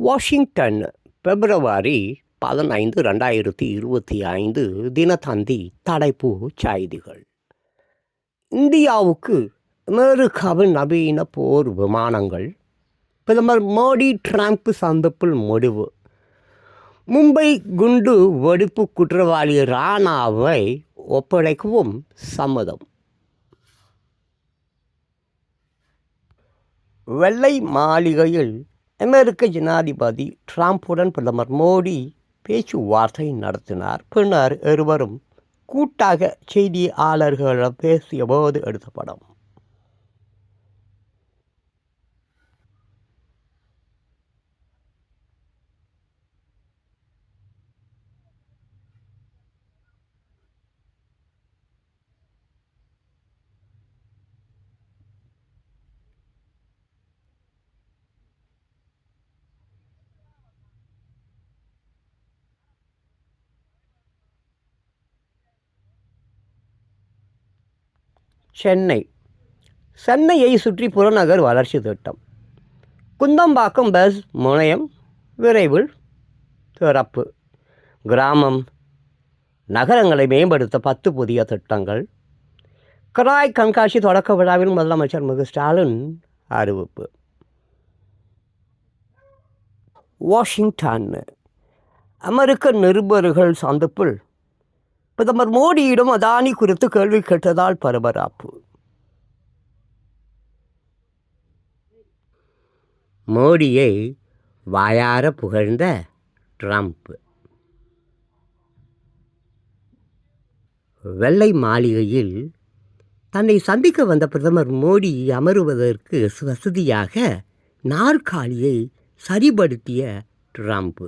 Washington பிப்ரவரி பதினைந்து ரெண்டாயிரத்தி இருபத்தி ஐந்து தினத்தந்தி தலைப்பு செய்திகள். இந்தியாவுக்கு அமெரிக்காவின் நவீன போர் விமானங்கள் பிரதமர் மோடி ட்ரம்ப் சந்திப்பில் முடிவு. மும்பை குண்டு வெடிப்பு குற்றவாளி ராணாவை ஒப்படைக்கவும் சம்மதம். வெள்ளை மாளிகையில் அமெரிக்க ஜனாதிபதி ட்ரம்ப்புடன் பிரதமர் மோடி பேச்சுவார்த்தை நடத்தினார். பின்னர் இருவரும் கூட்டாக செய்தியாளர்களிடம் பேசிய போது எடுத்த படம். சென்னை. சென்னையை சுற்றி புறநகர் வளர்ச்சி திட்டம். குந்தம்பாக்கம் பஸ் முனையம் விரைவில் திறப்பு. கிராமம். நகரங்களை மேம்படுத்த பத்து புதிய திட்டங்கள். கராய் கண்காட்சி தொடக்க விழாவில் முதலமைச்சர் மு. ஸ்டாலின் அறிவிப்பு. வாஷிங்டன். அமெரிக்க நிருபர்கள் சந்திப்பில் பிரதமர் மோடியிடம் அதானி குறித்து கேள்வி கேட்டதால் பரபரப்பு. மோடியை வாயார புகழ்ந்த ட்ரம்ப். வெள்ளை மாளிகையில் தன்னை சந்திக்க வந்த பிரதமர் மோடி அமருவதற்கு வசதியாக நாற்காலியை சரிபடுத்திய ட்ரம்ப்.